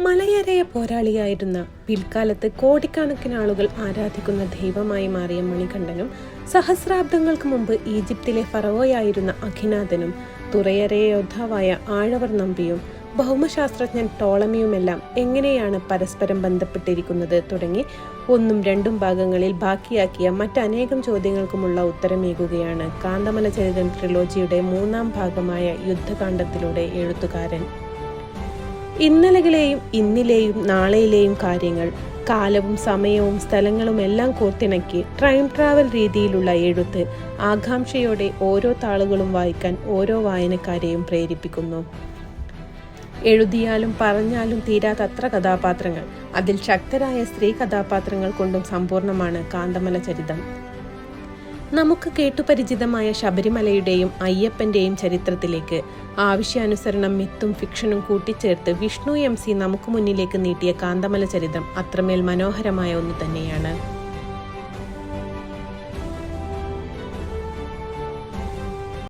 Malaria പോരാളിയായിരുന്ന പിൽക്കാലത്ത് കോടിക്കണക്കിന് ആളുകൾ ആരാധിക്കുന്ന ദൈവമായി മാറിയ മണികണ്ഠനും സഹസ്രാബ്ദങ്ങൾക്ക് മുമ്പ് ഈജിപ്തിലെ ഫറവോയായിരുന്ന അഖിനാഥനും തുറയരയ യോദ്ധാവായ ആഴവർ നമ്പിയും ഭൗമശാസ്ത്രജ്ഞൻ ടോളമിയുമെല്ലാം എങ്ങനെയാണ് പരസ്പരം ബന്ധപ്പെട്ടിരിക്കുന്നത് തുടങ്ങി ഒന്നും രണ്ടും ഭാഗങ്ങളിൽ ബാക്കിയാക്കിയ മറ്റനേകം ചോദ്യങ്ങൾക്കുമുള്ള ഉത്തരമേകുകയാണ് കാന്തമല ചരിതം ട്രിലോജിയുടെ മൂന്നാം ഭാഗമായ യുദ്ധകാണ്ഡത്തിലൂടെ എഴുത്തുകാരൻ. ഇന്നലകളെയും ഇന്നിലെയും നാളെയിലെയും കാര്യങ്ങൾ കാലവും സമയവും സ്ഥലങ്ങളും എല്ലാം കോർത്തിണക്കി ടൈം ട്രാവൽ രീതിയിലുള്ള എഴുത്ത് ആകാംക്ഷയോടെ ഓരോ താളുകളും വായിക്കാൻ ഓരോ വായനക്കാരെയും പ്രേരിപ്പിക്കുന്നു. എഴുതിയാലും പറഞ്ഞാലും തീരാത്തത്ര കഥാപാത്രങ്ങൾ. അതിൽ ശക്തരായ സ്ത്രീ കഥാപാത്രങ്ങൾ കൊണ്ടും സമ്പൂർണമാണ് കാന്തമല ചരിതം. നമുക്ക് കേട്ടുപരിചിതമായ ശബരിമലയുടെയും അയ്യപ്പന്റെയും ചരിത്രത്തിലേക്ക് ആവശ്യാനുസരണം മിത്തും ഫിക്ഷനും കൂട്ടിച്ചേർത്ത് വിഷ്ണു എം സി നമുക്ക് മുന്നിലേക്ക് നീട്ടിയ കാന്തമല ചരിതം അത്രമേൽ മനോഹരമായ ഒന്ന് തന്നെയാണ്.